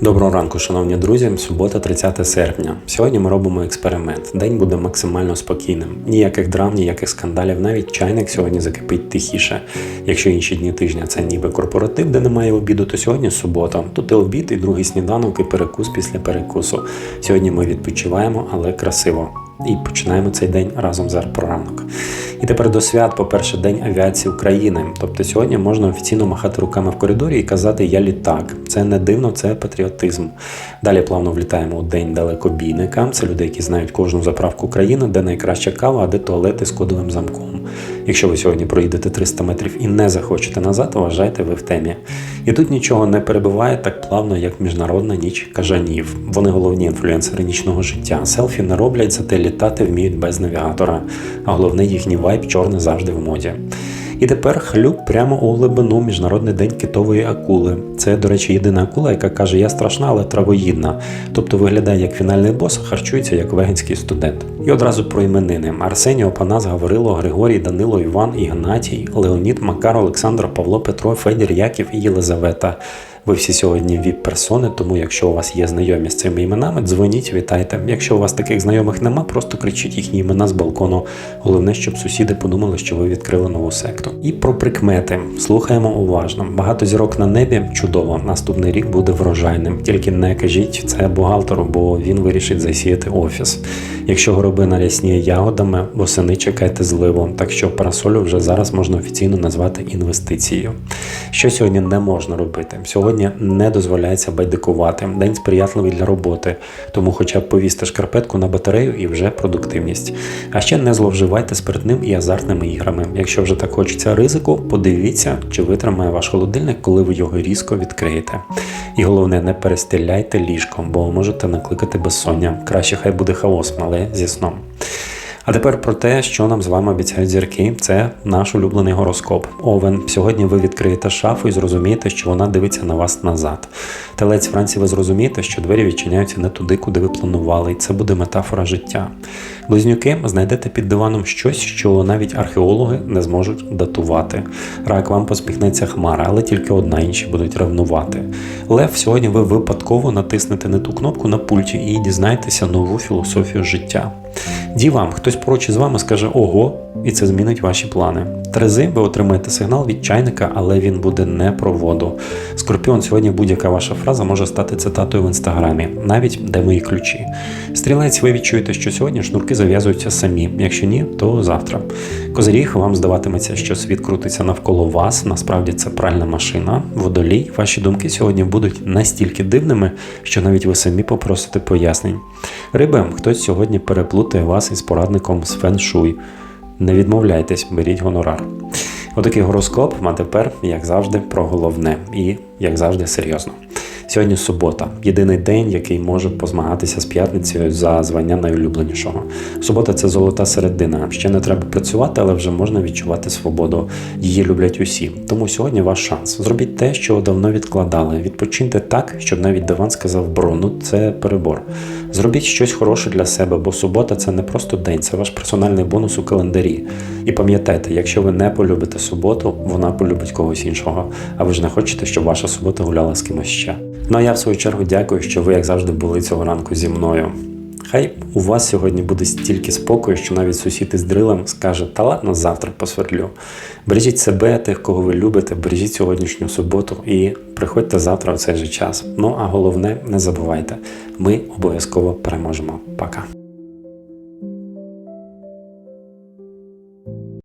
Доброго ранку, шановні друзі. Субота, 30 серпня. Сьогодні ми робимо експеримент. День буде максимально спокійним. Ніяких драм, ніяких скандалів. Навіть чайник сьогодні закипить тихіше. Якщо інші дні тижня це ніби корпоратив, де немає обіду, то сьогодні субота. Тут і обід, і другий сніданок, і перекус після перекусу. Сьогодні ми відпочиваємо, але красиво. І починаємо цей день разом зараз про. І тепер до свят, по-перше, День авіації України. Тобто сьогодні можна офіційно махати руками в коридорі і казати Я літак. Це не дивно, це патріотизм. Далі плавно влітаємо у день далекобійника. Це люди, які знають кожну заправку країни, де найкраща кава, а де туалети з кодовим замком. Якщо ви сьогодні проїдете 300 метрів і не захочете назад, вважайте ви в темі. І тут нічого не перебуває так плавно, як Міжнародна ніч кажанів. Вони головні інфлюенсери нічного життя. Селфі не роблять, зате літати вміють без навігатора. А головне їхній вайб чорний завжди в моді. І тепер хлюк прямо у глибину Міжнародний день китової акули. Це, до речі, єдина акула, яка каже, я страшна, але травоїдна. Тобто виглядає як фінальний бос, а харчується як веганський студент. І одразу про іменини: Арсеній, Опанас, Гаврило, Григорій, Данило, Іван, Ігнатій, Леонід, Макар, Олександр, Павло, Петро, Федір, Яків і Єлизавета. Ви всі сьогодні віп-персони, тому якщо у вас є знайомі з цими іменами, дзвоніть, вітайте. Якщо у вас таких знайомих нема, просто кричіть їхні імена з балкону. Головне, щоб сусіди подумали, що ви відкрили нову секту. І про прикмети слухаємо уважно. Багато зірок на небі чудово. Наступний рік буде врожайним. Тільки не кажіть це бухгалтеру, бо він вирішить засіяти офіс. Якщо горобина рясніє ягодами, восени чекайте зливу. Так що парасолю вже зараз можна офіційно назвати інвестицією. Що сьогодні не можна робити? Сьогодні не дозволяється байдикувати. День сприятливий для роботи, тому хоча б повісти шкарпетку на батарею і вже продуктивність. А ще не зловживайте спиртним і азартними іграми. Якщо вже так хочеться ризику, подивіться, чи витримає ваш холодильник, коли ви його різко відкриєте. І головне, не перестеляйте ліжком, бо можете накликати безсоння. Краще хай буде хаос, але зі сном. А тепер про те, що нам з вами обіцяють зірки, це наш улюблений гороскоп. Овен. Сьогодні ви відкриєте шафу і зрозумієте, що вона дивиться на вас назад. Телець Франції, ви зрозумієте, що двері відчиняються не туди, куди ви планували, і це буде метафора життя. Близнюки знайдете під диваном щось, що навіть археологи не зможуть датувати. Рак вам посміхнеться хмара, але тільки одна інші будуть ревнувати. Лев, сьогодні ви випадково натиснете не ту кнопку на пульті і дізнаєтеся нову філософію життя. Дівам, хтось поруч із вами скаже ого, і це змінить ваші плани. Терези, ви отримаєте сигнал від чайника, але він буде не про воду. Скорпіон, сьогодні будь-яка ваша фраза може стати цитатою в інстаграмі, навіть де мої ключі. Стрілець, ви відчуєте, що сьогодні шнурки зав'язуються самі. Якщо ні, то завтра. Козиріг, вам здаватиметься, що світ крутиться навколо вас. Насправді це пральна машина. Водолій, ваші думки сьогодні будуть настільки дивними, що навіть ви самі попросите пояснень. Риби, хтось сьогодні переплутає вас із порадником з фен-шуй. Не відмовляйтесь, беріть гонорар. Отакий гороскоп, а тепер, як завжди, про головне і, як завжди, серйозно. Сьогодні субота, єдиний день, який може позмагатися з п'ятницею за звання найулюбленішого. Субота це золота середина. Ще не треба працювати, але вже можна відчувати свободу. Її люблять усі. Тому сьогодні ваш шанс. Зробіть те, що давно відкладали. Відпочиньте так, щоб навіть диван сказав бро, ну це перебор. Зробіть щось хороше для себе, бо субота це не просто день, це ваш персональний бонус у календарі. І пам'ятайте, якщо ви не полюбите суботу, вона полюбить когось іншого. А ви ж не хочете, щоб ваша субота гуляла з кимось ще. Ну а я в свою чергу дякую, що ви, як завжди, були цього ранку зі мною. Хай у вас сьогодні буде стільки спокою, що навіть сусід із дрилем скаже, та ладно, завтра посверлю. Бережіть себе, тих, кого ви любите, бережіть сьогоднішню суботу і приходьте завтра у цей же час. Ну а головне, не забувайте, ми обов'язково переможемо. Пока.